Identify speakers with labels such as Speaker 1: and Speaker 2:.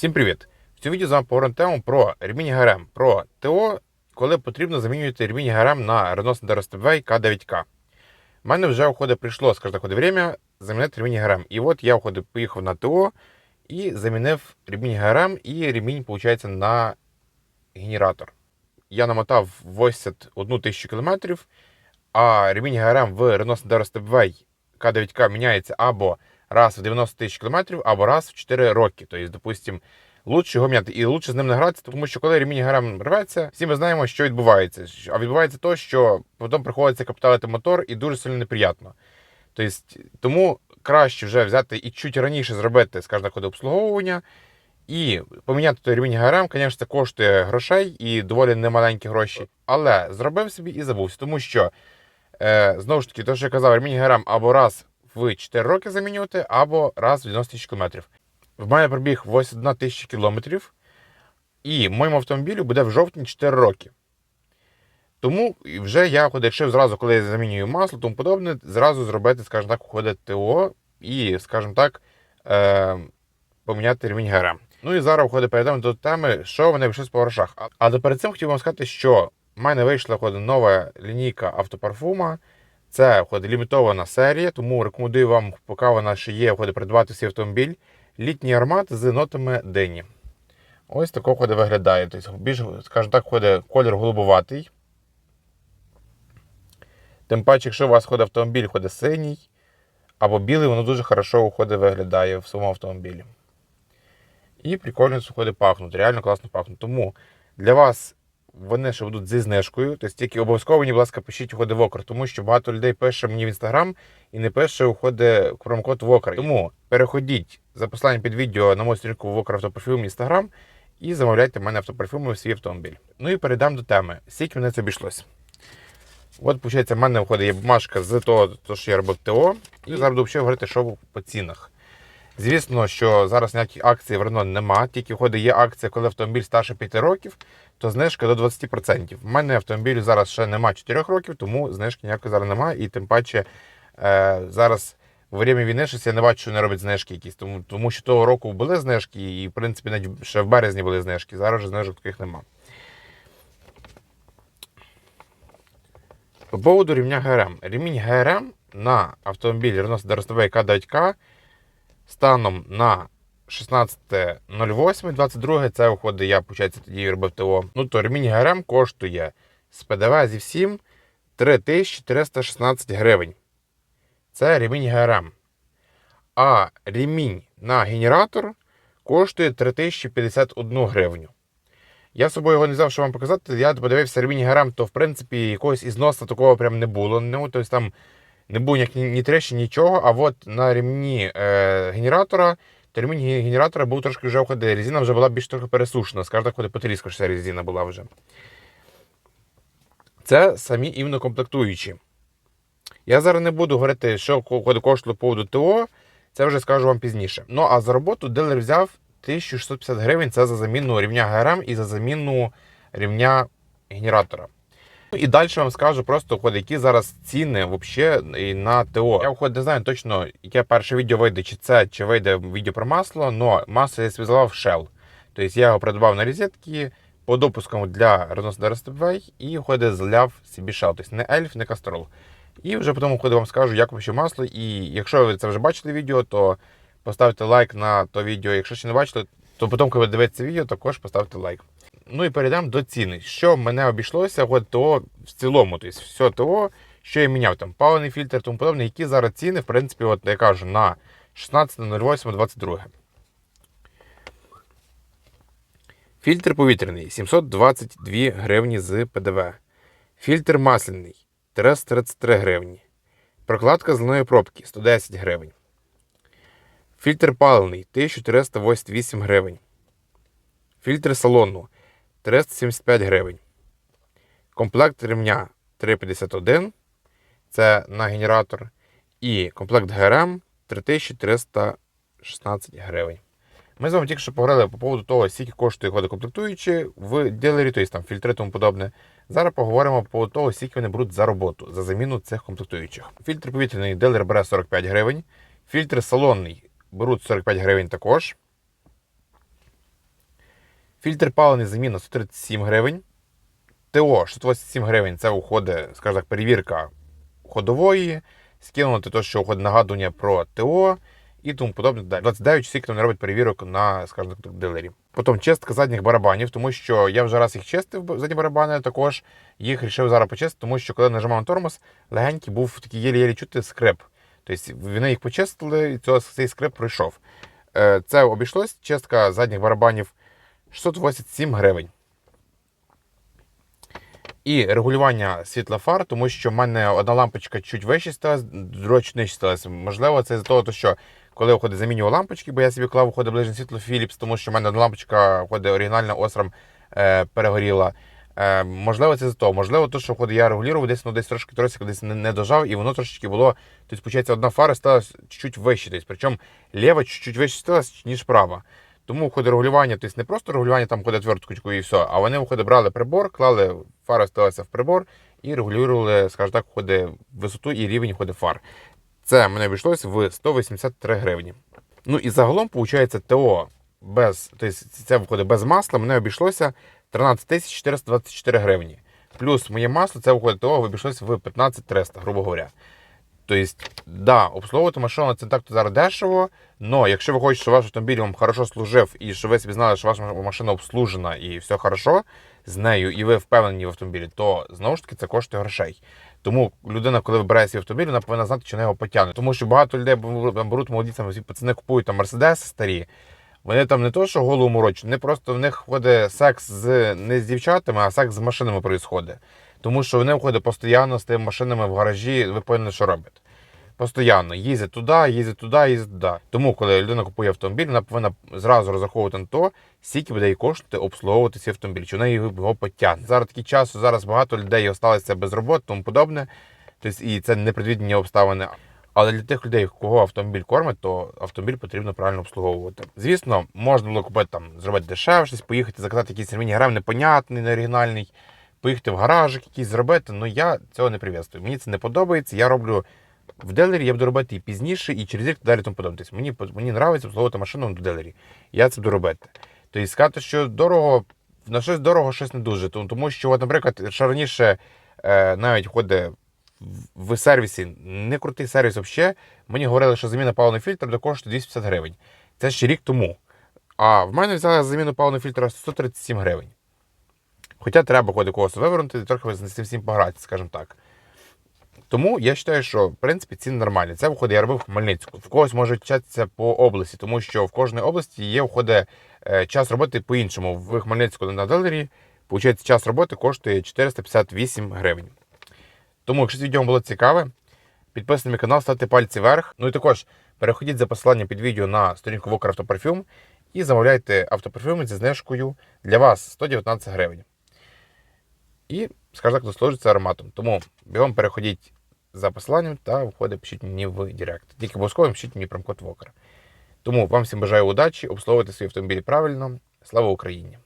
Speaker 1: Всім привіт! В цьому відео з вами поговоримо тему про ремінь ГРМ, про ТО, коли потрібно замінювати ремінь ГРМ на Renault DRSTV К9К. У мене вже уходить, прийшло, скажімо так, время замінити ремінь ГРМ. І от я уходить, поїхав на ТО і замінив ремінь ГРМ і ремінь, виходить, на генератор. Я намотав 81 тисячу кілометрів, а ремінь ГРМ в Renault DRSTV К9К міняється або раз в 90 тисяч кілометрів, або раз в 4 роки. Тобто, допустим, лучше його міняти. І лучше з ним не гратися, тому що коли ремінь ГРМ рветься, всі ми знаємо, що відбувається. А відбувається то, що потім приходиться капіталити мотор і дуже сильно неприємно. Тобто, тому краще вже взяти і чуть раніше зробити, скажімо так, обслуговування. І поміняти той ремінь ГРМ, звісно, це коштує грошей і доволі немаленькі гроші. Але зробив собі і забувся, тому що, е, знову ж таки, то, що я казав, ремінь ГРМ або раз в 4 роки замінювати, або раз в 90 тисяч кілометрів. В мене пробіг 81 тисяча кілометрів, і моєму автомобілю буде в жовтні 4 роки. Тому вже я вирішив зразу, коли я замінюю масло, тому подобне, зразу зробити, скажімо так, уходить ТО і, скажімо так, е, поміняти ремінь ГРМ. Ну і зараз входить, перейдемо до теми, що вони вийшли по грошах. А- Але перед цим хотів вам сказати, що в мене вийшла входить, нова лінійка автопарфума. Це лімітована серія, тому рекомендую вам, поки вона ще є, придбати свій автомобіль. Літній аромат з нотами дині. Ось такого входить, виглядає. Тобто, більш, скажімо так, входить колір голубоватий. Тим паче, якщо у вас ходить автомобіль, ходить синій або білий, воно дуже хорошо уходить, виглядає в своєму автомобілі. І прикольно входить пахнуть, реально класно пахнуть. Тому для вас вони ще будуть зі знижкою. Тобто тільки обов'язково мені, будь ласка, пишіть уходи в окр, тому що багато людей пише мені в інстаграм і не пише уходи промокод в окр. Тому переходіть за посиланням під відео на мою сторінку в окр автопарфюм інстаграм і замовляйте в мене автопарфюми в свій автомобіль. Ну і перейдемо до теми. Скільки мене це обійшлося? От, виходить, в мене виходить є бумажка з того, що я робив ТО. І зараз буду говорити, що по цінах. Звісно, що зараз ніяких акцій в Renault нема, тільки входить є акція, коли автомобіль старше 5 років, то знижка до 20%. У мене автомобілю зараз ще нема 4 років, тому знижки ніякої зараз немає. І тим паче е, зараз во время війни щось я не бачу, що не роблять знижки якісь. Тому, тому що того року були знижки, і в принципі навіть ще в березні були знижки. Зараз вже знижок таких нема. По поводу ремня ГРМ. Ремінь ГРМ на автомобіль Renault DRSTV К9К станом на 16.08.22, це виходить, я виходить, тоді робив ТО. Ну то ремінь ГРМ коштує з ПДВ зі всім 3416 гривень. Це ремінь ГРМ. А ремінь на генератор коштує 3051 гривню. Я з собою його не взяв, щоб вам показати. Я подивився ремінь ГРМ, то в принципі якогось ізносу такого прям не було. Ну, тобто там не було ніяк ні, трещин, нічого. А от на ремні е, генератора, то ремінь генератора був трошки вже входить. Резина вже була більш трохи пересушена. Скажімо так, ходить потріскавшися резина була вже. Це самі іменно комплектуючі. Я зараз не буду говорити, що ко- коштує поводу ТО. Це вже скажу вам пізніше. Ну а за роботу дилер взяв 1650 гривень. Це за заміну рівня ГРМ і за заміну рівня генератора. І далі вам скажу просто, от, які зараз ціни взагалі на ТО. Я от, не знаю точно, яке перше відео вийде, чи це, чи вийде відео про масло, але масло я зв'язав в Shell. Тобто я його придбав на розетки по допускам для Renault DRSTV і ходить зляв собі Shell. Тобто не Elf, не Castrol. І вже потім ходить вам скажу, як вообще масло. І якщо ви це вже бачили відео, то поставте лайк на то відео. Якщо ще не бачили, то потім, коли ви дивитеся відео, також поставте лайк. Ну і перейдемо до ціни. Що мене обійшлося, от ТО в цілому, тобто все ТО, що я міняв, там паливний фільтр, тому подобне, які зараз ціни, в принципі, от я кажу, на 16.08.22. Фільтр повітряний 722 гривні з ПДВ. Фільтр масляний 333 гривні. Прокладка зеленої пробки 110 гривень. Фільтр паливний 1388 гривень. Фільтр салону 375 гривень. Комплект ремня 351. Це на генератор. І комплект ГРМ 3316 гривень. Ми з вами тільки що поговорили по поводу того, скільки коштує ходокомплектуючі в дилері, тобто там фільтри тому подобне. Зараз поговоримо по поводу того, скільки вони беруть за роботу, за заміну цих комплектуючих. Фільтр повітряний дилер бере 45 гривень. Фільтр салонний беруть 45 гривень також. Фільтр палений заміна 137 гривень. ТО 687 гривень це уходить, скажімо так, перевірка ходової, скинути те, що уходить нагадування про ТО і тому подобне. Далі. 29 часів там не робить перевірок на, скажімо так, дилері. Потім чистка задніх барабанів, тому що я вже раз їх чистив, задні барабани також. Їх вирішив зараз почистити, тому що коли нажимав на тормоз, легенький був такий єлі-єлі чути скрип. Тобто вони їх почистили, і цей скрип пройшов. Е, Це обійшлось, чистка задніх барабанів 687 гривень. І регулювання світла фар, тому що в мене одна лампочка чуть вище сталася, друга чуть нижче сталася. Можливо, це з-за того, що коли виходить замінював лампочки, бо я собі клав виходить ближнє світло Philips, тому що в мене одна лампочка виходить оригінальна остром е, перегоріла. Е, можливо, це з того. Можливо, то, що виходить, я регулював, десь ну, десь трошки тросик десь не, не дожав, і воно трошечки було. Тобто, одна фара стала чуть вище. Тобто, причому ліва чуть вище стала, ніж права. Тому входить регулювання, тобто не просто регулювання, там ходить твердкочку і все, а вони виходить, брали прибор, клали, фара ставилася в прибор і регулювали, скажімо так, входить висоту і рівень входить фар. Це мене обійшлося в 183 гривні. Ну і загалом, виходить, ТО без, тобто це виходить без масла, мене обійшлося 13 424 гривні. Плюс моє масло, це виходить ТО, обійшлося в 15 300, грубо говоря. Тобто, да, обслуговувати машину це так то зараз дешево, але якщо ви хочете, щоб ваш автомобіль вам хорошо служив і щоб ви собі знали, що ваша машина обслужена і все хорошо з нею, і ви впевнені в автомобілі, то знову ж таки це коштує грошей. Тому людина, коли вибирає свій автомобіль, вона повинна знати, чи вона його потягне. Тому що багато людей беруть молоді, там всі пацани купують там мерседеси старі. Вони там не то, що голову морочать, вони просто в них входить секс з не з дівчатами, а секс з машинами відбувається. Тому що вони входять постійно з тими машинами в гаражі, ви повинні що робити. Постійно їздять туди, їздять туди, їздять туди. Тому, коли людина купує автомобіль, вона повинна зразу розраховувати на то, скільки буде їй коштувати обслуговувати цей автомобіль, чи вона його потягне. Зараз такий час, зараз багато людей залишилися без роботи, тому подобне. Тобто, і це непредвідні обставини. Але для тих людей, кого автомобіль кормить, то автомобіль потрібно правильно обслуговувати. Звісно, можна було купити там, зробити дешевше, поїхати заказати якийсь ремінь грам непонятний, неоригінальний, поїхати в гаражик якийсь зробити. але я цього не прив'язую. Мені це не подобається. Я роблю в делері, я буду робити і пізніше, і через рік далі тому подобне. Тобто Мені мені подобається обслуговувати машину в делері. Я це буду робити. Тобто сказати, що дорого, на щось дорого, щось не дуже. Тому, що, от, наприклад, ще раніше е, навіть ходить в сервісі, не крутий сервіс взагалі, мені говорили, що заміна паливного фільтра коштує 250 гривень. Це ще рік тому. А в мене взяли заміну паливного фільтра 137 гривень. Хоча треба ходити когось вивернути, трохи з цим всім пограти, скажімо так. Тому я вважаю, що в принципі ціни нормальні. Це виходить, я робив в Хмельницьку. В когось може вчатися по області, тому що в кожній області є входить е, час роботи по-іншому. В Хмельницьку на Делері, виходить, час роботи коштує 458 гривень. Тому, якщо це відео було цікаве, підписуйтесь на мій канал, ставте пальці вверх. Ну і також переходіть за посиланням під відео на сторінку Вокер Автопарфюм і замовляйте автопарфюми зі знижкою для вас 119 гривень. І, скажімо так, заслужиться ароматом. Тому бігом переходіть за посиланням та входить, пишіть мені в Директ. Тільки обов'язково пишіть мені промокод Вокер. Тому вам всім бажаю удачі, обслуговуйте свої автомобілі правильно. Слава Україні!